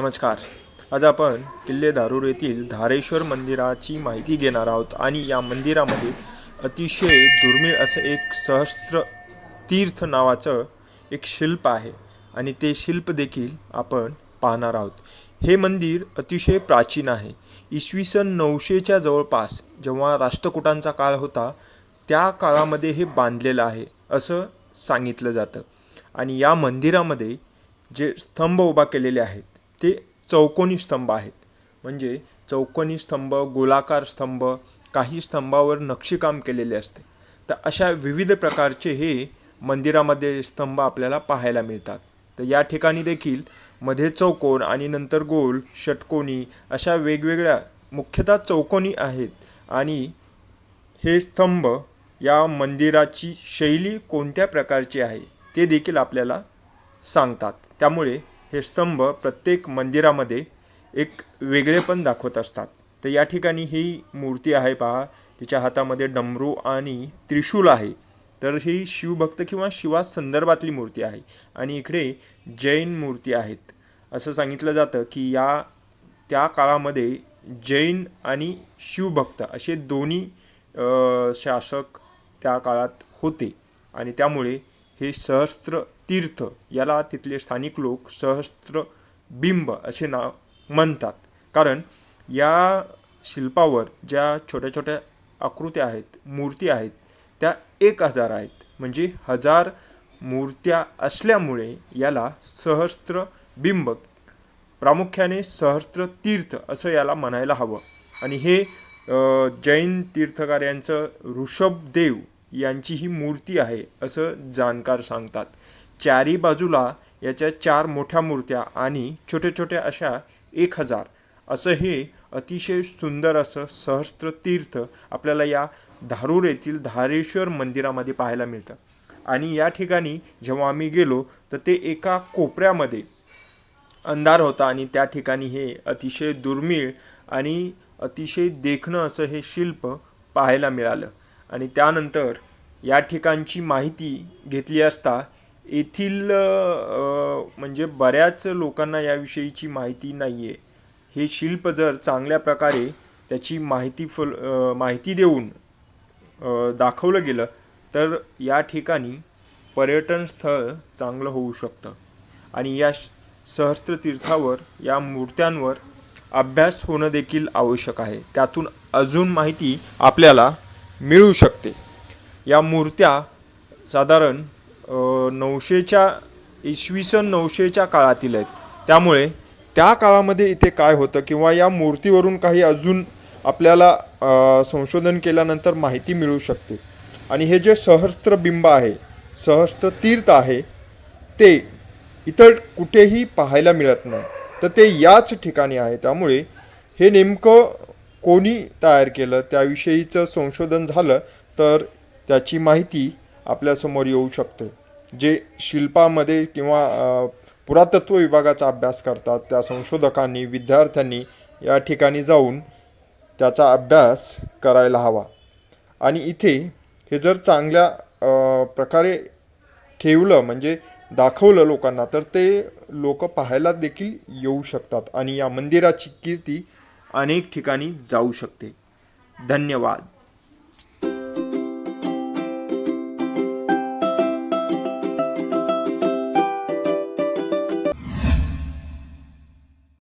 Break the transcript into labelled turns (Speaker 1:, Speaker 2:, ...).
Speaker 1: नमस्कार. आज आपण किल्ले धारूर येथील धारेश्वर मंदिराची माहिती घेणार आहोत आणि या मंदिरामध्ये अतिशय दुर्मिळ असं एक सहस्त्र तीर्थ नावाचं एक शिल्प आहे आणि ते शिल्प देखील आपण पाहणार आहोत. हे मंदिर अतिशय प्राचीन आहे. इसवी सन नऊशेच्या जवळपास जेव्हा राष्ट्रकूटांचा काळ होता त्या काळामध्ये हे बांधलेलं आहे असं सांगितलं जातं. आणि या मंदिरामध्ये जे स्तंभ उभा केलेले आहेत ते चौकोनी स्तंभ आहेत. म्हणजे चौकोनी स्तंभ गोलाकार स्तंभ काही स्तंभावर नक्षीकाम केलेले असते. तर अशा विविध प्रकारचे हे मंदिरामध्ये स्तंभ आपल्याला पाहायला मिळतात. तर या ठिकाणी देखील मध्ये चौकोन आणि नंतर गोल षटकोनी अशा वेगवेगळ्या मुख्यतः चौकोनी आहेत. आणि हे स्तंभ या मंदिराची शैली कोणत्या प्रकारची आहे ते देखील आपल्याला सांगतात. त्यामुळे हे स्तंभ प्रत्येक मंदिरामध्ये एक वेगळेपण दाखवत असतात. तर या ठिकाणी ही मूर्ती आहे पहा तिच्या हातामध्ये डमरू आणि त्रिशूल आहे. तर ही शिवभक्त किंवा शिवा संदर्भातली मूर्ती आहे आणि इकडे जैन मूर्ती आहेत. असं सांगितलं जातं की या त्या काळामध्ये जैन आणि शिवभक्त असे दोन्ही शासक त्या काळात होते आणि त्यामुळे हे सहस्त्र तीर्थ याला तिथले स्थानिक लोक सहस्त्र बिंब असे नाव म्हणतात. कारण या शिल्पावर ज्या छोट्या छोट्या आकृत्या आहेत मूर्ती आहेत त्या एक हजार आहेत. म्हणजे हजार मूर्त्या असल्यामुळे याला सहस्त्र बिंब प्रामुख्याने सहस्त्र तीर्थ असं याला म्हणायला हवं. आणि हे जैन तीर्थकार यांचं ऋषभदेव यांची ही मूर्ती आहे असं जाणकार सांगतात. चारी बाजूला याच्या चार मोठ्या मूर्त्या आणि छोट्या छोट्या अशा एक हजार. असं हे अतिशय सुंदर असं सहस्त्र तीर्थ आपल्याला या धारूर येथील धारेश्वर मंदिरामध्ये पाहायला मिळतं. आणि या ठिकाणी जेव्हा आम्ही गेलो तर ते एका कोपऱ्यामध्ये अंधार होता आणि त्या ठिकाणी हे अतिशय दुर्मिळ आणि अतिशय देखणं असं हे शिल्प पाहायला मिळालं. आणि त्यानंतर या ठिकाणची माहिती घेतली असता येथील म्हणजे बऱ्याच लोकांना याविषयीची माहिती नाही आहे हे शिल्प जर चांगल्या प्रकारे त्याची माहिती फल माहिती देऊन दाखवलं गेलं तर या ठिकाणी पर्यटन स्थळ चांगलं होऊ शकतं. आणि या श- सहस्त्र तीर्थावर या मूर्त्यांवर अभ्यास होणं देखील आवश्यक आहे. त्यातून अजून माहिती आपल्याला मिळू शकते. या मूर्त्या साधारण नऊशेच्या इसवी सन नऊशेच्या काळातील आहेत. त्यामुळे त्या काळामध्ये इथे काय होतं किंवा या मूर्तीवरून काही अजून आपल्याला संशोधन केल्यानंतर माहिती मिळू शकते. आणि हे जे सहस्त्रबिंब आहे सहस्त्र तीर्थ आहे ते इतर कुठेही पाहायला मिळत नाही. तर ते याच ठिकाणी आहे. त्यामुळे हे नेमकं कोणी तयार केलं त्याविषयीचं संशोधन झालं तर त्याची माहिती आपल्यासमोर येऊ शकते. जे शिल्पामध्ये किंवा पुरातत्व विभागाचा अभ्यास करतात त्या संशोधकांनी विद्यार्थ्यांनी या ठिकाणी जाऊन त्याचा अभ्यास करायला हवा. आणि इथे हे जर चांगल्या प्रकारे ठेवलं म्हणजे दाखवलं लोकांना तर ते लोक पाहायला देखील येऊ शकतात आणि या मंदिराची कीर्ती अनेक ठिकाणी जाऊ शकते. धन्यवाद.